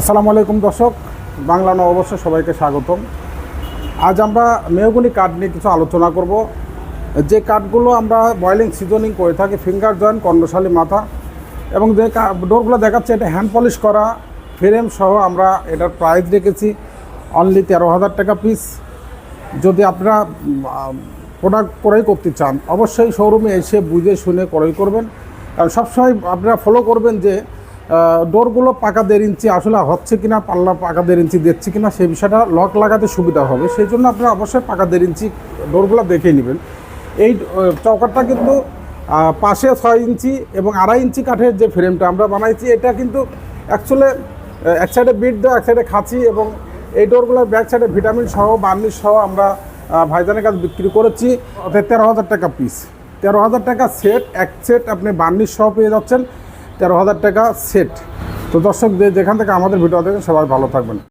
আসসালামু আলাইকুম দর্শক, বাংলা নববর্ষে সবাইকে স্বাগতম। আজ আমরা মেহগুনি কাঠ নিয়ে কিছু আলোচনা করব। যে কাঠগুলো আমরা বয়েলিং সিজনিং করে থাকি ফিঙ্গার জয়েন্ট কর্ণশালী মাথা, এবং যে ডোরগুলো দেখাচ্ছে, এটা হ্যান্ড পলিশ করা ফ্রেম সহ আমরা এটার প্রাইস রেখেছি অনলি তেরো হাজার টাকা পিস যদি আপনারা প্রোডাক্ট ক্রয় করতে চান, অবশ্যই শোরুমে এসে বুঝে শুনে ক্রয় করবেন। কারণ সবসময় আপনারা ফলো করবেন যে ডোরগুলো পাকা দেড় ইঞ্চি আসলে হচ্ছে কিনা পাল্লা পাকা দেড় ইঞ্চি দিচ্ছে কিনা সেই বিষয়টা লক লাগাতে সুবিধা হবে। সেই জন্য আপনারা অবশ্যই পাকা দেড় ইঞ্চি ডোরগুলো দেখে নেবেন। এই আহ, চৌকাটটা কিন্তু পাশে ছয় ইঞ্চি এবং আড়াই ইঞ্চি কাঠের যে ফ্রেমটা আমরা বানাইছি এটা কিন্তু অ্যাকচুয়ালি এক সাইডে বিট দেওয়া এক সাইডে খাঁচি এবং এই ডোরগুলোর ব্যাক সাইডে ভিটামিন সহ বার্নিশ সহ আমরা ভাইজানের কাছে বিক্রি করেছি। তেরো হাজার টাকা পিস তেরো হাজার টাকা সেট এক সেট আপনি বার্নিশ সহ পেয়ে যাচ্ছেন। তেরো হাজার টাকা সেট তো দর্শক যেখান থেকে আমাদের ভিডিও দেখেন সবাই ভালো থাকবেন।